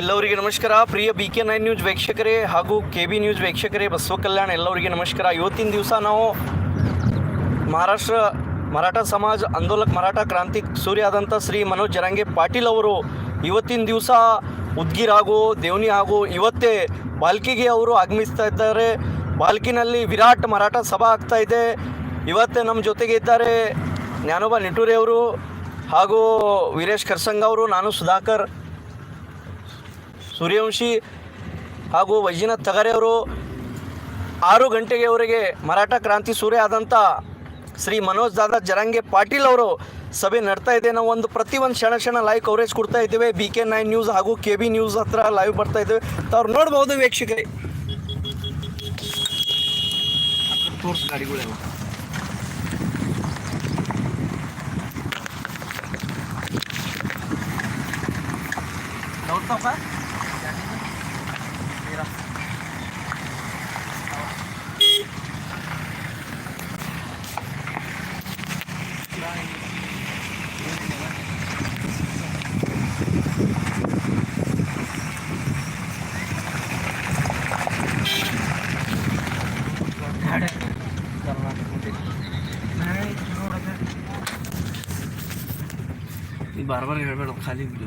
ಎಲ್ಲವರಿಗೆ ನಮಸ್ಕಾರ. ಪ್ರಿಯ B K nine news ವೀಕ್ಷಕರೇ ಹಾಗೂ ಕೆ ಬಿ ನ್ಯೂಸ್ ವೀಕ್ಷಕರೇ, ಬಸವ ಕಲ್ಯಾಣ ಎಲ್ಲರಿಗೆ ನಮಸ್ಕಾರ. ಇವತ್ತಿನ ದಿವಸ ನಾವು ಮಹಾರಾಷ್ಟ್ರ ಮರಾಠ ಸಮಾಜ ಆಂದೋಲಕ್, ಮರಾಠ ಕ್ರಾಂತಿ ಸೂರ್ಯ ಆದಂಥ ಶ್ರೀ ಮನೋಜ್ ಜರಂಗೆ ಪಾಟೀಲ್ ಅವರು ಇವತ್ತಿನ ದಿವಸ ಉದ್ಗಿರ್ ಹಾಗೂ ದೇವನಿ ಆಗೋ ಇವತ್ತೇ ಬಾಲ್ಕಿಗೆ ಅವರು ಆಗಮಿಸ್ತಾ ಇದ್ದಾರೆ. ಬಾಲ್ಕಿನಲ್ಲಿ ವಿರಾಟ್ ಮರಾಠ ಸಭಾ ಆಗ್ತಾ ಇದೆ. ಇವತ್ತೇ ನಮ್ಮ ಜೊತೆಗೆ ಇದ್ದಾರೆ ಜ್ಞಾನೋಬ ನಿಟೂರಿ ಅವರು ಹಾಗೂ ವೀರೇಶ್ ಖರ್ಸಂಗ್ ಅವರು, ನಾನು ಸುಧಾಕರ್, ಸೂರ್ಯವಂಶಿ ಹಾಗೂ ವೈಜನಾಥ್ ತಗರೆ ಅವರು ಆರು ಗಂಟೆಗೆವರೆಗೆ ಮರಾಠ ಕ್ರಾಂತಿ ಸೂರ್ಯ ಆದಂಥ ಶ್ರೀ ಮನೋಜ್ ದಾದಾ ಜರಂಗೆ ಪಾಟೀಲ್ ಅವರು ಸಭೆ ನಡ್ತಾ ಇದೆ. ನಾವು ಒಂದು ಪ್ರತಿ ಒಂದು ಕ್ಷಣ ಕ್ಷಣ ಲೈವ್ ಕವರೇಜ್ ಕೊಡ್ತಾ ಇದ್ದೇವೆ. ಬಿ ಕೆ ನೈನ್ ನ್ಯೂಸ್ ಹಾಗೂ ಕೆ ಬಿ ನ್ಯೂಸ್ ಹತ್ರ ಲೈವ್ ಬರ್ತಾ ಇದ್ದೇವೆ. ಅವ್ರು ನೋಡ್ಬೋದು ವೀಕ್ಷಕರೇ. ಗಾಡಿಗಳೆಲ್ಲ Mustafa? ಬಾರ್ ಬಾರ್ ಹೇಳ್ಬೇಡ ಖಾಲಿ ಬಿಡು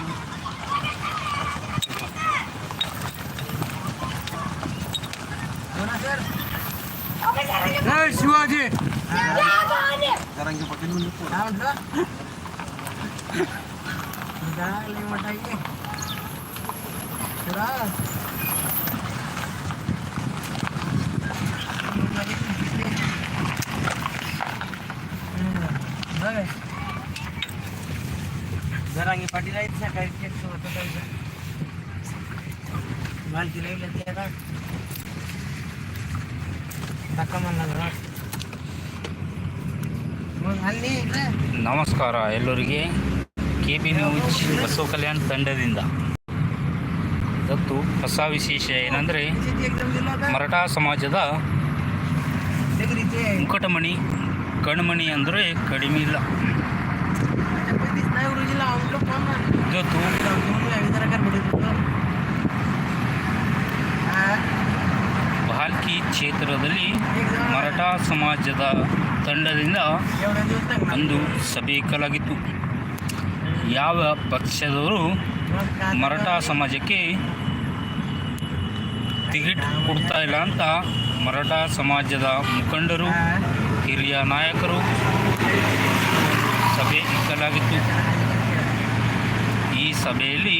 Hey शिवाजी जरांगी पाटील आहेत सकाळी मला तिला ನಮಸ್ಕಾರ ಎಲ್ಲರಿಗೆ. K B news Basava Kalyana ತಂಡದಿಂದ. ಇವತ್ತು ಹೊಸ ವಿಶೇಷ ಏನಂದರೆ ಮರಾಠ ಸಮಾಜದ ಮುಕಟಮಣಿ ಕಣ್ಮಣಿ ಅಂದರೆ ಕಡಿಮೆ ಇಲ್ಲ. ಇವತ್ತು ಭಾಲ್ಕಿ ಕ್ಷೇತ್ರದಲ್ಲಿ ಮರಾಠ ಸಮಾಜದ ತಂಡದಿಂದ ಒಂದು ಸಭೆ ಕಲಾಗಿತ್ತು. ಯಾವ ಪಕ್ಷದವರು ಮರಾಠ ಸಮಾಜಕ್ಕೆ ಟಿಕೆಟ್ ಕೊಡ್ತಾ ಇಲ್ಲ ಅಂತ ಮರಾಠ ಸಮಾಜದ ಮುಖಂಡರು, ಹಿರಿಯ ನಾಯಕರು ಸಭೆ ಇಕ್ಕಲಾಗಿತ್ತು ಈ ಸಭೆಯಲ್ಲಿ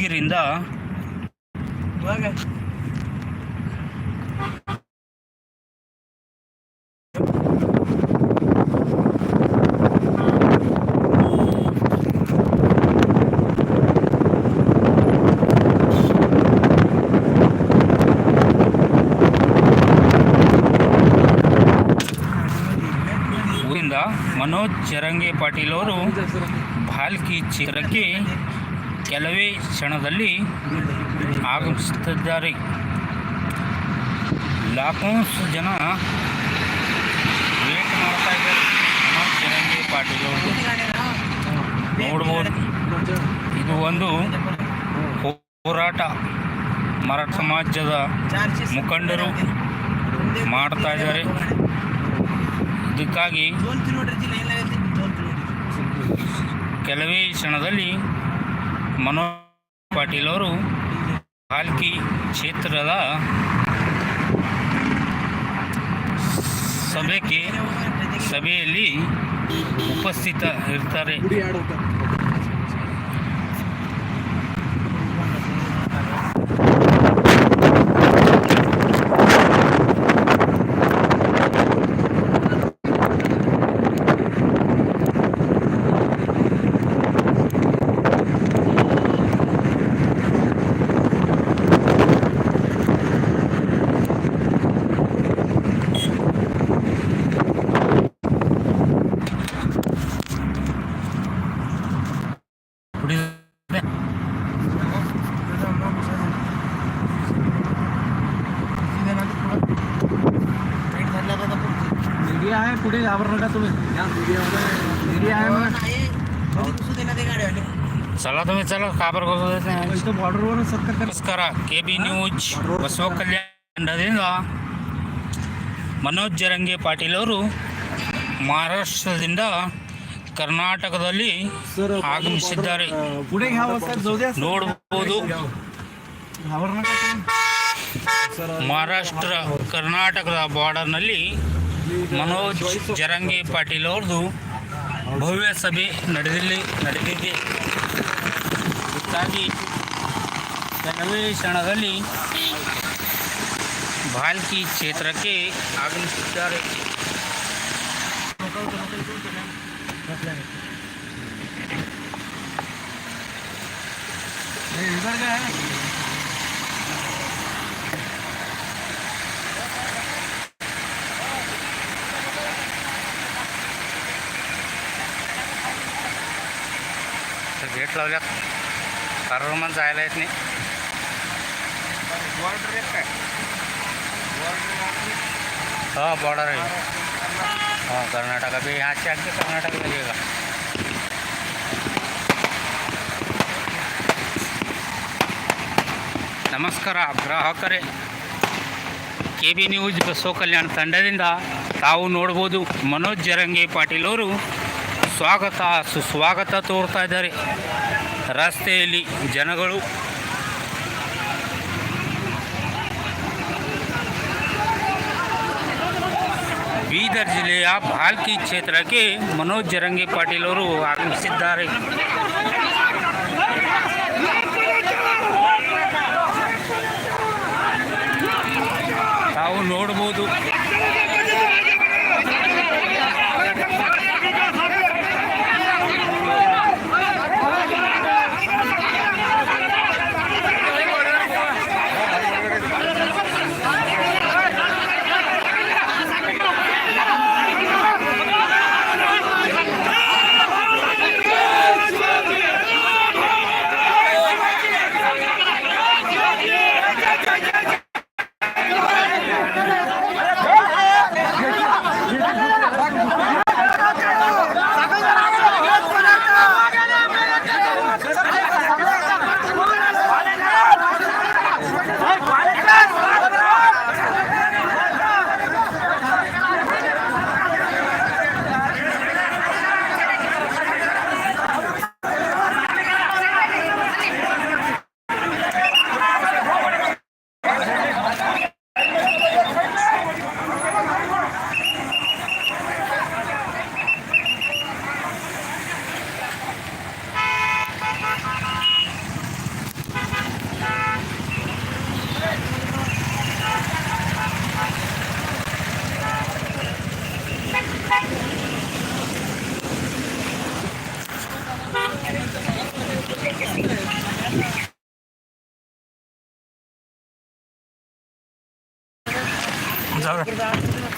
ಹೋಗಿರಿಂದ ಊರಿಂದ ಮನೋಜ್ ಚರಂಗೇಪಾಟೀಲ್ ಅವರು ಭಾಲ್ಕಿ ಚಿತ್ರಕ್ಕೆ ಕೆಲವೇ ಕ್ಷಣದಲ್ಲಿ ಆಗಮಿಸುತ್ತಿದ್ದಾರೆ. ಲಾಖೋನ್ಸ್ ಜನ ವೇಟ್ ಮಾಡ್ತಾ ಇದ್ದಾರೆ. ಚಿರಂಜೀವಿ ಜರಂಗಿ ಪಾಟೀಲ್ ನೋಡ್ಬೋದು. ಇದು ಒಂದು ಹೋರಾಟ. ಮರಾಠ ಸಮಾಜದ ಮುಖಂಡರು ಮಾಡ್ತಾ ಇದ್ದಾರೆ. ಇದಕ್ಕಾಗಿ ಕೆಲವೇ ಕ್ಷಣದಲ್ಲಿ ಮನೋಜ್ ಪಾಟೀಲ್ ಅವರು ಪಾಲ್ಕಿ ಕ್ಷೇತ್ರದ ಸಭೆಗೆ ಸಭೆಯಲ್ಲಿ ಉಪಸ್ಥಿತ ಇರ್ತಾರೆ आहे पुढे घाबर नका तुम्ही एरिया आहे ना कधी घुसू दे ना ते गाडीवाले. चला तुम्ही चला का बरं घुसू देत नाही? इथं बॉर्डरवरून सत्कार कर ನಮಸ್ಕಾರ K B news Basavakalyan ತಂಡದಿಂದ ಮನೋಜ್ ಜರಂಗೆ ಪಾಟೀಲ್ ಅವರು ಮಹಾರಾಷ್ಟ್ರದಿಂದ ಕರ್ನಾಟಕದಲ್ಲಿ सर ಆಗಮಿಸಿದ್ದಾರೆ पुढे घ्यावं सर जाऊ द्या ನೋಡಬಹುದು घाबर नका तुम्ही. ಮಹಾರಾಷ್ಟ್ರ ಕರ್ನಾಟಕದ ಬಾರ್ಡರ್ನಲ್ಲಿ ಮನೋಜ್ ಜರಂಗೆ ಪಾಟೀಲ್ ಅವ್ರದ್ದು ಭವ್ಯ ಸಭೆ ನಡೆದಿಲ್ಲಿ ನಡೆದಿದೆ ಹೀಗಾಗಿ ಕೆಲವೇ ಕ್ಷಣದಲ್ಲಿ ಭಾಲ್ಕಿ ಕ್ಷೇತ್ರಕ್ಕೆ ಆಗಮಿಸಿದ್ದಾರೆ हे इधर काय आहे? गेट लावल्यात कारवामान जायला येत नाही हा बॉर्डर आहे हा कर्नाटक अभी यहाँ से आगे कर्नाटक लगेगा ನಮಸ್ಕಾರ ಗ್ರಾಹಕರೇ K B news Basavakalyan ತಂಡದಿಂದ ತಾವು ನೋಡ್ಬೋದು ಮನೋಜ್ ಜರಂಗಿ ಪಾಟೀಲ್ ಅವರು ಸ್ವಾಗತ ಸುಸ್ವಾಗತ ತೋರ್ತಾ ಇದ್ದಾರೆ. ರಸ್ತೆಯಲ್ಲಿ ಜನಗಳು. ಬೀದರ್ ಜಿಲ್ಲೆಯ ಭಾಲ್ಕಿ ಕ್ಷೇತ್ರಕ್ಕೆ ಮನೋಜ್ ಜರಂಗಿ ಪಾಟೀಲ್ ಅವರು ಆಗಮಿಸಿದ್ದಾರೆ. ತಾವು ನೋಡ್ಬೋದು. Dobra.